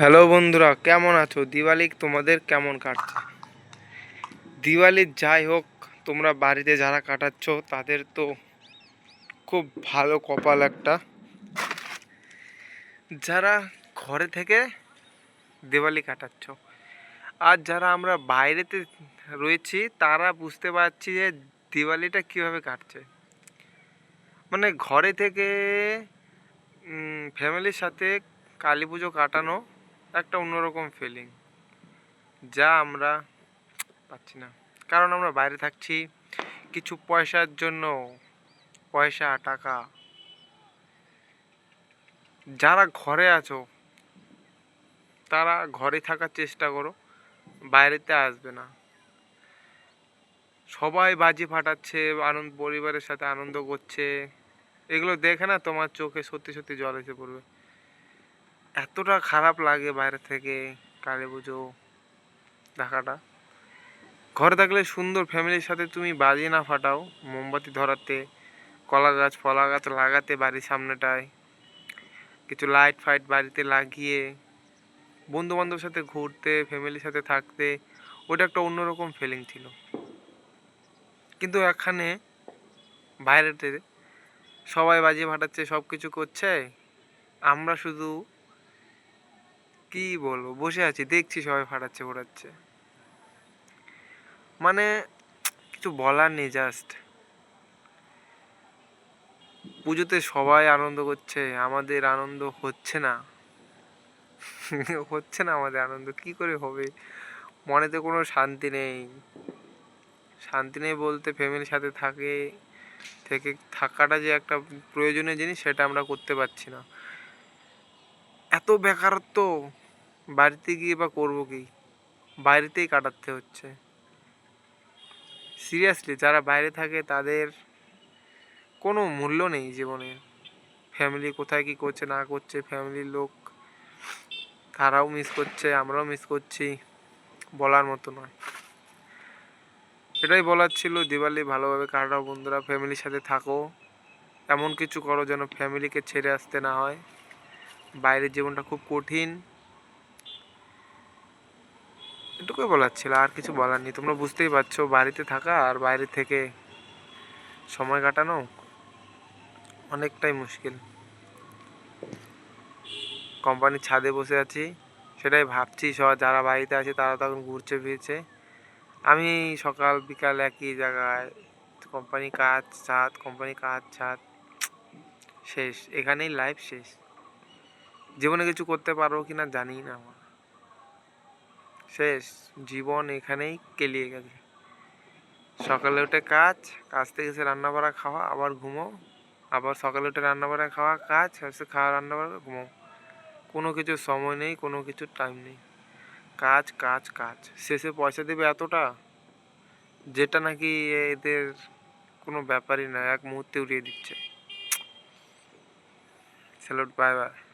Hello বন্ধুরা, কেমন আছো? দিওয়ালি তোমাদের কেমন কাটছে? দিওয়ালি যাই হোক, তোমরা বাড়িতে যারা কাটাচ্ছ, তাদের তো খুব ভালো কপাল একটা। যারা ঘরে থেকে দিওয়ালি কাটাচ্ছ, আর যারা আমরা বাইরেতে রয়েছি, তারা বুঝতে পারছি যে দিওয়ালিটা কীভাবে কাটছে। মানে ঘরে থেকে ফ্যামিলির সাথে কালী পুজো কাটানো একটা অন্যরকম ফিলিং যা আমরা পাচ্ছি না। কারণ আমরা বাইরে থাকছি, কিছু পয়সার জন্য, পয়সা, টাকা। যারা ঘরে আছো, তারা ঘরে থাকার চেষ্টা করো, বাইরেতে আসবে না। সবাই বাজি ফাটাচ্ছে, আনন্দ, পরিবারের সাথে আনন্দ করছে। এগুলো দেখে না তোমার চোখে সত্যি সত্যি জল এসে পড়বে। এতটা খারাপ লাগে বাইরে থেকে কালী পুজো ঢাকাটা ঘরে থাকলে সুন্দর ফ্যামিলির সাথে তুমি বাজি না ফাটাও, মোমবাতি ধরাতে, কলা গাছ, ফলা গাছ লাগাতে বাড়ির সামনেটায়, কিছু লাইট ফাইট বাড়িতে লাগিয়ে বন্ধু বান্ধবের সাথে ঘুরতে, ফ্যামিলির সাথে থাকতে, ওটা একটা অন্যরকম ফিলিং ছিল। কিন্তু এখানে বাইরেতে সবাই বাজি ফাটাচ্ছে সব কিছু করছে, আমরা শুধু কি বলব? বসে আছি, দেখছি সবাই ফাটাচ্ছে ফোটাচ্ছে। মানে কিছু বলার নেই জাস্ট পুজোতে সবাই আনন্দ করছে, আমাদের আনন্দ হচ্ছে না। হচ্ছে না আমাদের আনন্দ, কি করে হবে? মনেতে কোনো শান্তি নেই। শান্তি নেই বলতে ফ্যামিলির সাথে থাকে, থেকে থাকাটা যে একটা প্রয়োজনীয় জিনিস, সেটা আমরা করতে পারছি না। এত বেকারত্ব। বাড়িতে গিয়ে বা করব কি? বাইরেতেই কাটাতে হচ্ছে। সিরিয়াসলি যারা বাইরে থাকে, তাদের কোনো মূল্য নেই জীবনে। ফ্যামিলি কোথায় কি করছে, না করছে ফ্যামিলির লোক তারাও মিস করছে, আমরাও মিস করছি, বলার মতো নয়। এটাই বলার ছিল, দিওয়ালি ভালোভাবে কাটাও বন্ধুরা ফ্যামিলির সাথে থাকো। এমন কিছু করো যেন ফ্যামিলিকে ছেড়ে আসতে না হয়। বাইরের জীবনটা খুব কঠিন। এটুকুই বলার ছিল, আর কিছু বলার নেই। তোমরা বুঝতেই পারছ, বাড়িতে থাকা আর বাইরে থেকে সময় কাটানো অনেকটাই মুশকিল। কোম্পানির ছাদে বসে আছি, সেটাই ভাবছি সব যারা বাড়িতে আছে তারা তখন ঘুরছে ফিরছে। আমি সকাল, বিকাল একই জায়গায়, কোম্পানি কাজ, ছাদ, কোম্পানি কাজ, ছাদ, শেষ। এখানেই লাইফ শেষ। জীবনে কিছু করতে পারব কি না জানি না আমার। শেষ, জীবন এখানেই কেলিয়ে গেছে। সকালে উঠে কাজ কাজ থেকে এসে রান্না বাড়া খাওয়া, আবার ঘুমো, আবার সকালে উঠে রান্না বাড়া খাওয়া, কাজ এসে খাওয়া রান্না বাড়া ঘুমো। কোনো কিছু সময় নেই, কোনো কিছু টাইম নেই। কাজ কাজ কাজ। শেষে পয়সা দেবে এতটা? যেটা নাকি এদের কোনো ব্যাপারই না, এক মুহূর্তে উড়িয়ে দিচ্ছে। Salute bye bye